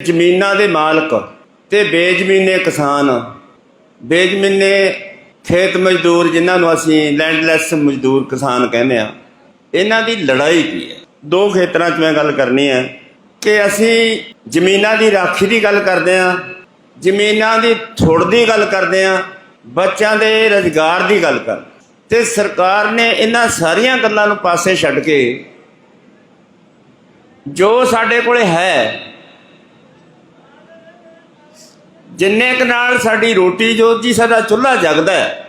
ਜ਼ਮੀਨਾਂ ਦੇ ਮਾਲਕ ਤੇ ਬੇਜ਼ਮੀਨੇ ਕਿਸਾਨ। ਬੇਜ਼ਮੀਨੇ ਖੇਤ ਮਜ਼ਦੂਰ, ਜਿਨ੍ਹਾਂ ਨੂੰ ਅਸੀਂ ਲੈਂਡਲੈਸ ਮਜ਼ਦੂਰ ਕਿਸਾਨ ਕਹਿੰਦੇ ਆ ਇਹਨਾਂ ਦੀ ਲੜਾਈ ਕੀ ਹੈ? ਦੋ ਖੇਤਰਾਂ 'ਚ ਮੈਂ ਗੱਲ ਕਰਨੀ ਹੈ ਕਿ ਅਸੀਂ ਜ਼ਮੀਨਾਂ ਦੀ ਰਾਖੀ ਦੀ ਗੱਲ ਕਰਦੇ ਆ ਜ਼ਮੀਨਾਂ ਦੀ ਥੋੜ ਦੀ ਗੱਲ ਕਰਦੇ ਆ ਬੱਚਿਆਂ ਦੇ ਰੁਜ਼ਗਾਰ ਦੀ ਗੱਲ ਕਰ ਤੇ ਸਰਕਾਰ ਨੇ ਇਹਨਾਂ ਸਾਰੀਆਂ ਗੱਲਾਂ ਨੂੰ ਪਾਸੇ ਛੱਡ ਕੇ ਜੋ ਸਾਡੇ ਕੋਲੇ ਹੈ ਜਿੰਨੇ ਕੁ ਨਾਲ ਸਾਡੀ ਰੋਟੀ ਜੋਤੀ ਸਾਡਾ ਚੁੱਲ੍ਹਾ ਜਗਦਾ ਹੈ,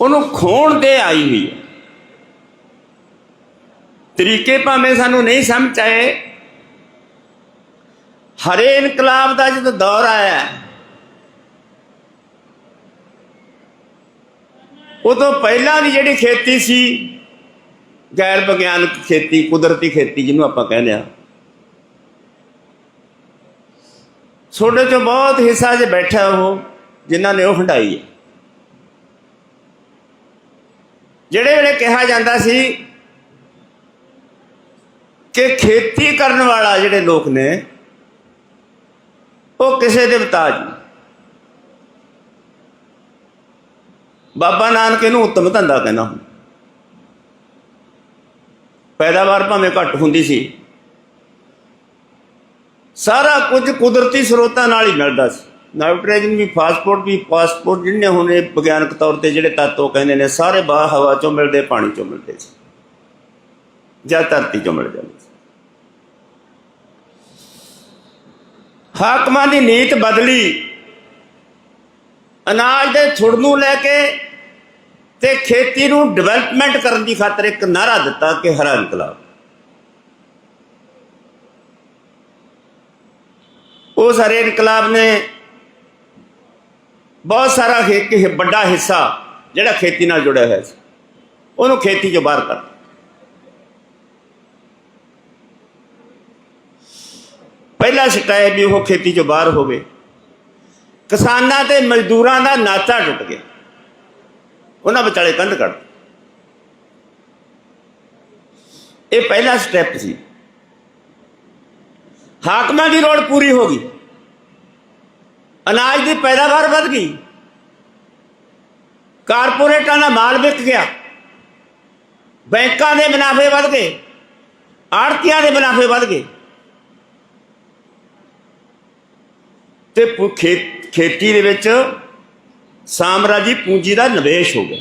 ਉਹਨੂੰ ਖੋਣ 'ਤੇ ਆਈ ਹੋਈ ਹੈ। ਤਰੀਕੇ ਭਾਵੇਂ ਸਾਨੂੰ ਨਹੀਂ ਸਮਝ ਆਏ, ਹਰੇ ਇਨਕਲਾਬ ਦਾ ਜਦੋਂ ਦੌਰ ਆਇਆ, ਉਦੋਂ ਪਹਿਲਾਂ ਦੀ ਜਿਹੜੀ ਖੇਤੀ ਸੀ, ਗੈਰ ਵਿਗਿਆਨਕ ਖੇਤੀ, ਕੁਦਰਤੀ ਖੇਤੀ ਜਿਹਨੂੰ ਆਪਾਂ ਕਹਿੰਦੇ ਆ ਤੁਹਾਡੇ ਚੋਂ ਬਹੁਤ ਹਿੱਸਾ 'ਚ ਬੈਠਾ ਉਹ, ਜਿਨ੍ਹਾਂ ਨੇ ਉਹ ਹੰਡਾਈ ਹੈ। ਜਿਹੜੇ ਵੇਲੇ ਕਿਹਾ ਜਾਂਦਾ ਸੀ ਕਿ ਖੇਤੀ ਕਰਨ ਵਾਲਾ ਜਿਹੜੇ ਲੋਕ ਨੇ, ਉਹ ਕਿਸੇ ਦੇ ਬਤਾਜ ਬਾਬਾ ਨਾਨਕ ਇਹਨੂੰ ਉੱਤਮ ਧੰਦਾ ਕਹਿੰਦਾ ਹੁੰਦਾ। ਪੈਦਾਵਾਰ ਭਾਵੇਂ ਘੱਟ ਹੁੰਦੀ ਸੀ ਸਾਰਾ ਕੁਝ ਕੁਦਰਤੀ ਸਰੋਤਾਂ ਨਾਲ ਹੀ ਮਿਲਦਾ ਸੀ। ਨਾਈਟ੍ਰੋਜਨ ਵੀ ਫਾਸਫੋਰਸ ਵੀ ਫਾਸਫੋਰਸ ਜਿੰਨੇ ਹੁਣ ਇਹ ਵਿਗਿਆਨਕ ਤੌਰ ਤੇ ਜਿਹੜੇ ਤੱਤ ਉਹ ਕਹਿੰਦੇ ਨੇ, ਸਾਰੇ ਬਾਹ ਹਵਾ ਚੋਂ ਮਿਲਦੇ, ਪਾਣੀ ਚੋਂ ਮਿਲਦੇ ਸੀ। ਜਾਂ ਧਰਤੀ ਚੋਂ ਮਿਲ ਜਾਂਦੇ ਸੀ। ਹਾਕਮਾਂ ਦੀ ਨੀਤ ਬਦਲੀ। ਅਨਾਜ ਦੇ ਥੁੜ ਨੂੰ ਲੈ ਕੇ ਤੇ ਖੇਤੀ ਨੂੰ ਡਿਵੈਲਪਮੈਂਟ ਕਰਨ ਦੀ ਖਾਤਰ ਇੱਕ ਨਾਰਾ ਦਿੱਤਾ ਕਿ ਹਰਾ ਇਨਕਲਾਬ। ਉਹ ਸਾਰੇ ਇਨਕਲਾਬ ਨੇ ਬਹੁਤ ਸਾਰਾ ਇੱਕ ਵੱਡਾ ਹਿੱਸਾ ਜਿਹੜਾ ਖੇਤੀ ਨਾਲ ਜੁੜਿਆ ਹੋਇਆ ਸੀ। ਉਹਨੂੰ ਖੇਤੀ ਚੋਂ ਬਾਹਰ ਕਰ ਪਹਿਲਾ ਸ਼ਿਕਾਇਤ ਵੀ ਉਹ ਖੇਤੀ ਚੋਂ ਬਾਹਰ ਹੋਵੇ। ਕਿਸਾਨਾਂ ਤੇ ਮਜ਼ਦੂਰਾਂ ਦਾ ਨਾਤਾ ਟੁੱਟ ਗਿਆ। ਉਹਨਾਂ ਵਿਚਾਲੇ ਕੰਧ ਕੱਢ ਇਹ ਪਹਿਲਾ ਸਟੈਪ ਸੀ। ਹਾਕਮਾਂ ਦੀ ਲੋੜ ਪੂਰੀ ਹੋ ਗਈ। ਅਨਾਜ ਦੀ ਪੈਦਾਵਾਰ ਵੱਧ ਗਈ। ਕਾਰਪੋਰੇਟਾਂ ਦਾ ਮਾਲ ਵਿਕ ਗਿਆ। ਬੈਂਕਾਂ ਦੇ ਮੁਨਾਫੇ ਵੱਧ ਗਏ। ਆੜਤੀਆਂ ਦੇ ਮੁਨਾਫੇ ਵੱਧ ਗਏ। ਤੇ ਖੇ- ਖੇਤੀ ਦੇ ਵਿੱਚ ਸਾਮਰਾਜੀ ਪੂੰਜੀ ਦਾ ਨਿਵੇਸ਼ ਹੋ ਗਿਆ।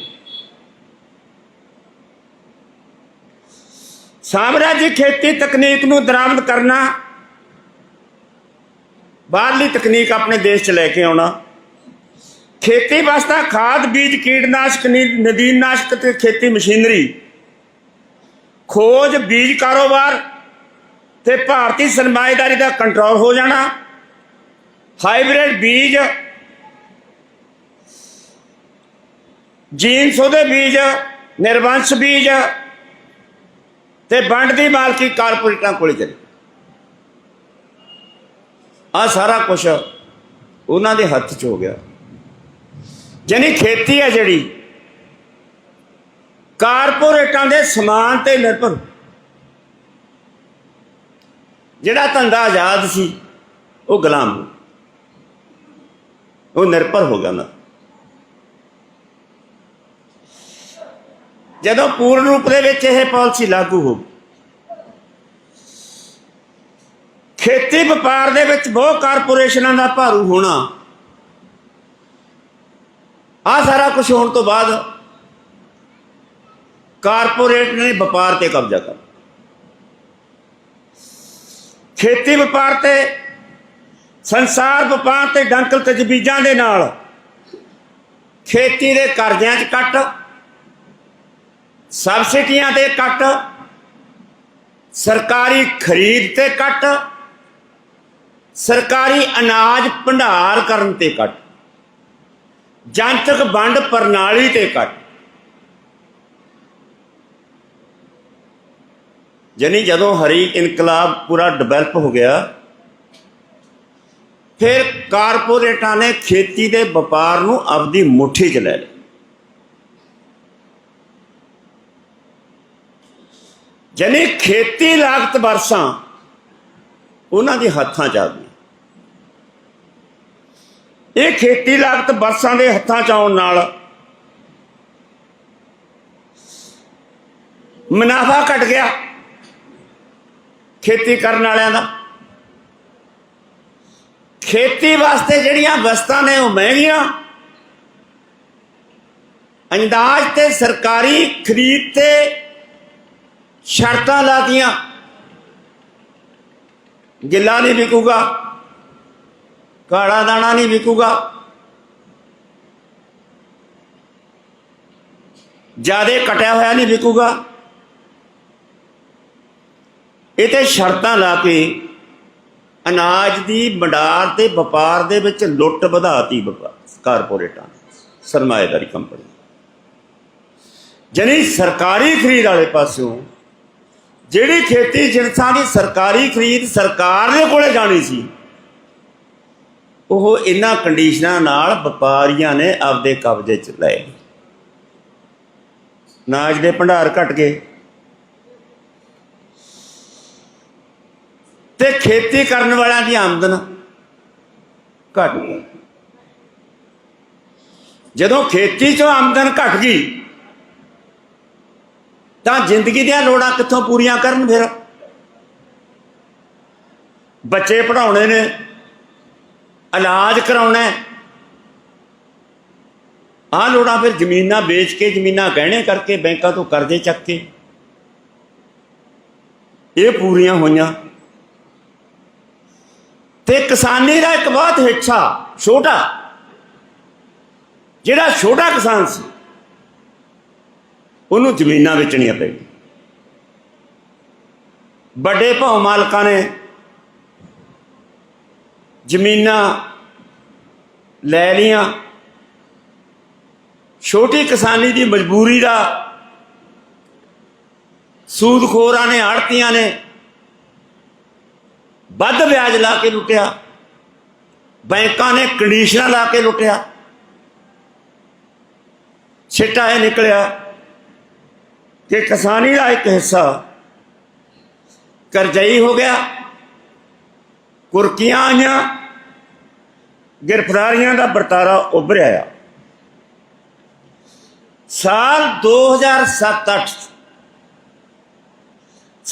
ਸਾਮਰਾਜੀ ਖੇਤੀ ਤਕਨੀਕ ਨੂੰ ਦਰਾਮਦ ਕਰਨਾ ਬਾਹਰਲੀ ਤਕਨੀਕ ਆਪਣੇ ਦੇਸ਼ 'ਚ ਲੈ ਕੇ ਆਉਣਾ। ਖੇਤੀ ਵਾਸਤਾ ਖਾਦ, ਬੀਜ, ਕੀਟਨਾਸ਼ਕ, ਨੀ- ਨਦੀਨਨਾਸ਼ਕ ਤੇ ਖੇਤੀ ਮਸ਼ੀਨਰੀ। ਖੋਜ, ਬੀਜ ਕਾਰੋਬਾਰ ਤੇ ਭਾਰਤੀ ਸਰਮਾਏਦਾਰੀ ਦਾ ਕੰਟਰੋਲ ਹੋ ਜਾਣਾ। ਹਾਈਬ੍ਰਿਡ ਬੀਜ। ਜੀਨਸ ਉਹਦੇ ਬੀਜ, ਨਿਰਵੰਸ਼ ਬੀਜ ਤੇ ਵੰਡ ਦੀ ਮਾਲਕੀ ਕਾਰਪੋਰੇਟਾਂ ਕੋਲ ਚਲੀ। ਆ ਸਾਰਾ ਕੁਝ ਉਹਨਾਂ ਦੇ ਹੱਥ 'ਚ ਹੋ ਗਿਆ। ਜਾਨੀ ਖੇਤੀ ਹੈ ਜਿਹੜੀ, ਕਾਰਪੋਰੇਟਾਂ ਦੇ ਸਮਾਨ ਤੇ ਨਿਰਭਰ। ਜਿਹੜਾ ਧੰਦਾ ਆਜ਼ਾਦ ਸੀ, ਉਹ ਗੁਲਾਮ ਉਹ ਨਿਰਭਰ ਹੋ ਗਿਆ ਨਾ ਜਦੋਂ ਪੂਰਨ ਰੂਪ ਦੇ ਵਿੱਚ ਇਹ ਪਾਲਿਸੀ ਲਾਗੂ ਹੋ ਗਈ ਖੇਤੀ ਵਪਾਰ ਦੇ ਵਿੱਚ ਬਹੁਤ ਕਾਰਪੋਰੇਸ਼ਨਾਂ ਦਾ ਭਾਰੂ ਹੋਣਾ। ਆ ਸਾਰਾ ਕੁਝ ਹੋਣ ਤੋਂ ਬਾਅਦ ਕਾਰਪੋਰੇਟ ਨੇ ਵਪਾਰ ਤੇ ਕਬਜ਼ਾ ਕਰ ਖੇਤੀ ਵਪਾਰ ਤੇ, ਸੰਸਾਰ ਵਪਾਰ ਤੇ ਡੰਕਲ ਤਜਵੀਜ਼ਾਂ ਦੇ ਨਾਲ ਖੇਤੀ ਦੇ ਕਰਜ਼ਿਆਂ 'ਚ ਕੱਟ, ਸਬਸਿਡੀਆਂ ਤੇ ਕੱਟ, ਸਰਕਾਰੀ ਖਰੀਦ ਤੇ ਕੱਟ ਸਰਕਾਰੀ ਅਨਾਜ ਭੰਡਾਰ ਕਰਨ ਤੇ ਕੱਟ ਜਨਤਕ ਵੰਡ ਪ੍ਰਣਾਲੀ ਤੇ ਕੱਟ ਜਾਨੀ ਜਦੋਂ ਹਰੀ ਇਨਕਲਾਬ ਪੂਰਾ ਡਿਵੈਲਪ ਹੋ ਗਿਆ, ਫਿਰ ਕਾਰਪੋਰੇਟਾਂ ਨੇ ਖੇਤੀ ਦੇ ਵਪਾਰ ਨੂੰ ਆਪਦੀ ਮੁੱਠੀ 'ਚ ਲੈ ਲਿਆ। ਜਾਨੀ ਖੇਤੀ ਲਾਗਤ ਵਰਸਾਂ, ਉਹਨਾਂ ਦੇ ਹੱਥਾਂ 'ਚ ਆ ਗਈ ਇਹ ਖੇਤੀ ਲਾਗਤ ਬੱਸਾਂ ਦੇ ਹੱਥਾਂ 'ਚ ਆਉਣ ਨਾਲ ਮੁਨਾਫਾ ਘਟ ਗਿਆ ਖੇਤੀ ਕਰਨ ਵਾਲਿਆਂ ਦਾ। ਖੇਤੀ ਵਾਸਤੇ ਜਿਹੜੀਆਂ ਵਸਤਾਂ ਨੇ ਉਹ ਮਹਿੰਗੀਆਂ। ਅੰਦਾਜ਼ ਤੇ ਸਰਕਾਰੀ ਖਰੀਦ ਤੇ ਸ਼ਰਤਾਂ ਲਾਤੀਆਂ। ਗਿੱਲਾ ਨਹੀਂ ਵਿਕੂਗਾ। ਕਾਲਾ ਦਾਣਾ ਨਹੀਂ ਵਿਕੂਗਾ। ਜਿਆਦੇ ਕਟਿਆ ਹੋਇਆ ਨਹੀਂ ਵਿਕੂਗਾ। ਇਹ ਤੇ ਸ਼ਰਤਾਂ ਲਾ ਕੇ ਅਨਾਜ ਦੀ ਮੰਡਾਰ ਤੇ ਵਪਾਰ ਦੇ ਵਿੱਚ ਲੁੱਟ ਵਧਾਤੀ ਵਪਾਰ ਕਾਰਪੋਰੇਟਾਂ ਨੇ, ਸਰਮਾਏਦਾਰੀ ਕੰਪਨੀ ਜਨੀ ਸਰਕਾਰੀ ਖਰੀਦ ਵਾਲੇ ਪਾਸਿਓਂ ਜਿਹੜੀ ਖੇਤੀ ਜਿਣਸਾਂ ਦੀ ਸਰਕਾਰੀ ਖਰੀਦ ਸਰਕਾਰ ਦੇ ਕੋਲੇ ਜਾਣੀ ਸੀ ਉਹ ਇਹਨਾਂ ਕੰਡੀਸ਼ਨਾਂ ਨਾਲ ਵਪਾਰੀਆਂ ਨੇ ਆਪਦੇ ਕਬਜ਼ੇ 'ਚ ਲਏ। ਨਾਜ ਦੇ ਭੰਡਾਰ ਘਟ ਗਏ। ਤੇ ਖੇਤੀ ਕਰਨ ਵਾਲਿਆਂ ਦੀ ਆਮਦਨ ਘਟ ਗਈ। ਜਦੋਂ ਖੇਤੀ 'ਚੋਂ ਆਮਦਨ ਘਟ ਗਈ, ਤਾਂ ਜ਼ਿੰਦਗੀ ਦੀਆਂ ਲੋੜਾਂ ਕਿੱਥੋਂ ਪੂਰੀਆਂ ਕਰਨ ਫਿਰ? ਬੱਚੇ ਪੜਾਉਣੇ ਨੇ ਇਲਾਜ ਕਰਾਉਣਾ ਹੈ। ਆਹ ਲੋੜਾਂ ਫਿਰ ਜ਼ਮੀਨਾਂ ਵੇਚ ਕੇ, ਜ਼ਮੀਨਾਂ ਗਹਿਣੇ ਕਰਕੇ, ਬੈਂਕਾਂ ਤੋਂ ਕਰਜ਼ੇ ਚੱਕ ਕੇ। ਇਹ ਪੂਰੀਆਂ ਹੋਈਆਂ। ਤੇ ਕਿਸਾਨੀ ਦਾ ਇੱਕ ਬਹੁਤ ਹਿੱਸਾ, ਛੋਟਾ, ਜਿਹੜਾ ਛੋਟਾ ਕਿਸਾਨ ਸੀ, ਉਹਨੂੰ ਜ਼ਮੀਨਾਂ ਵੇਚਣੀਆਂ ਪਈਆਂ ਵੱਡੇ ਭਾਉ ਮਾਲਕਾਂ ਨੇ ਜ਼ਮੀਨਾਂ ਲੈ ਲੀਆਂ ਛੋਟੀ ਕਿਸਾਨੀ ਦੀ ਮਜਬੂਰੀ ਦਾ ਸੂਦਖੋਰਾਂ ਨੇ, ਆੜਤੀਆਂ ਨੇ ਵੱਧ ਵਿਆਜ ਲਾ ਕੇ ਲੁੱਟਿਆ। ਬੈਂਕਾਂ ਨੇ ਕੰਡੀਸ਼ਨਾਂ ਲਾ ਕੇ ਲੁੱਟਿਆ। ਛਿੱਟਾ ਇਹ ਨਿਕਲਿਆ ਕਿ ਕਿਸਾਨੀ ਦਾ ਇੱਕ ਹਿੱਸਾ ਕਰਜ਼ਈ ਹੋ ਗਿਆ, ਕੁਰਕੀਆਂ ਆਈਆਂ ਗ੍ਰਿਫਤਾਰੀਆਂ ਦਾ ਵਰਤਾਰਾ ਉੱਭਰਿਆ ਆ। ਸਾਲ 2007-8